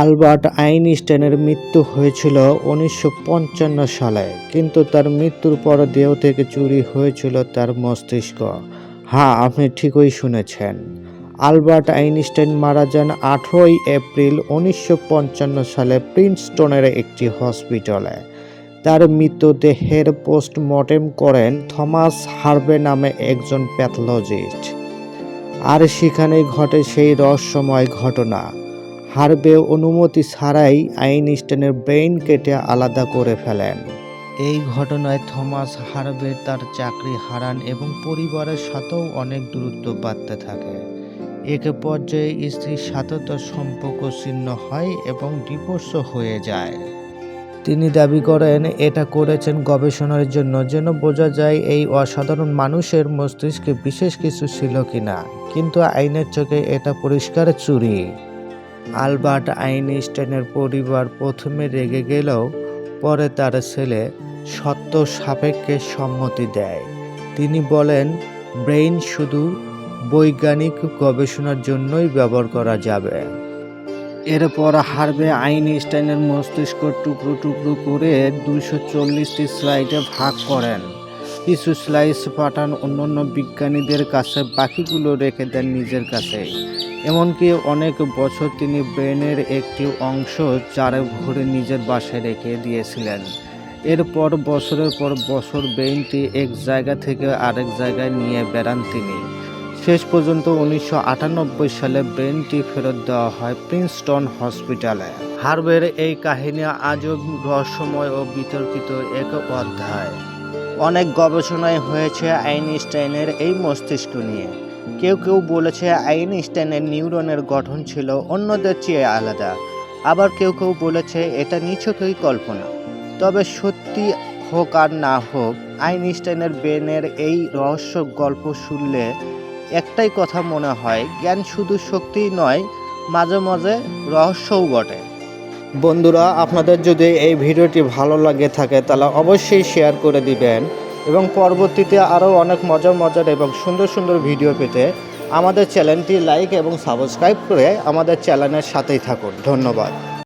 Albert আইনস্টাইনের মৃত্যু হয়েছিল উনিশশো পঞ্চান্ন সালে, কিন্তু তার মৃত্যুর পর দেহ থেকে চুরি হয়েছিল তার মস্তিষ্ক। হ্যাঁ আপনি ঠিকই শুনেছেন। আলবার্ট আইনস্টাইন মারা যান আঠেরোই এপ্রিল উনিশশো পঞ্চান্ন সালে প্রিন্সটনের একটি হসপিটালে। তার মৃতদেহের পোস্টমর্টেম করেন থমাস হার্বে নামে একজন প্যাথোলজিস্ট। আর সেখানেই ঘটে সেই রহস্যময় ঘটনা। হার্বে অনুমতি ছাড়াই আইনস্টাইনের ব্রেইন কেটে আলাদা করে ফেলেন। এই ঘটনায় থমাস হার্বে তার চাকরি হারান এবং পরিবারের সাথেও অনেক দূরত্ব বাড়তে থাকে। এক পর্যায়ে স্ত্রীর সাথে তার সম্পর্ক ছিন্ন হয় এবং ডিভোর্সও হয়ে যায়। তিনি দাবি করেন, এটা করেছেন গবেষণার জন্য, যেন বোঝা যায় এই অসাধারণ মানুষের মস্তিষ্কে বিশেষ কিছু ছিল কিনা। কিন্তু আইনের চোখে এটা পরিষ্কার চুরি। আলবার্ট আইনস্টাইনের পরিবার প্রথমে রেগে গেলেও পরে তার ছেলে সত্য সাপেক্ষে সম্মতি দেয়। তিনি বলেন, ব্রেইন শুধু বৈজ্ঞানিক গবেষণার জন্যই ব্যবহার করা যাবে। এরপর হার্বে আইনস্টাইনের মস্তিষ্ক টুকরো টুকরো করে দুইশো চল্লিশটি স্লাইডে ভাগ করেন। কিছু স্লাইস পাঠান অন্যান্য বিজ্ঞানীদের কাছে, বাকিগুলো রেখে দেন নিজের কাছে এমনকি অনেক বছর তিনি ব্রেনের একটি অংশ চারে ভরে নিজের বাসায় রেখে দিয়েছিলেন। এরপর বছরের পর বছর ব্রেইনটি এক জায়গা থেকে আরেক জায়গায় নিয়ে বেড়ান তিনি। শেষ পর্যন্ত উনিশশো আটানব্বই সালে ব্রেনটি ফেরত দেওয়া হয় প্রিন্সটন হসপিটালে। হার্বের এই কাহিনী আজও রহস্যময় ও বিতর্কিত এক অধ্যায়। অনেক গবেষণায় হয়েছে আইনস্টাইনের এই মস্তিষ্ক নিয়ে। কেউ কেউ বলেছে আইনস্টাইনের নিউরনের গঠন ছিল অন্যদের চেয়ে আলাদা। আবার কেউ কেউ বলেছে এটা নিছকই কল্পনা। তবে সত্যি হোক আর না হোক, আইনস্টাইনের ব্রেনের এই রহস্য গল্প শুনলে একটাই কথা মনে হয়, জ্ঞান শুধু শক্তিই নয়, মাঝে মাঝে রহস্যও বটে। বন্ধুরা, আপনাদের যদি এই ভিডিওটি ভালো লাগে থাকে, তাহলে অবশ্যই শেয়ার করে দিবেন। এবং পরবর্তীতে আরও অনেক মজার মজার এবং সুন্দর সুন্দর ভিডিও পেতে আমাদের চ্যানেলটি লাইক এবং সাবস্ক্রাইব করে আমাদের চ্যানেলের সাথেই থাকুন। ধন্যবাদ।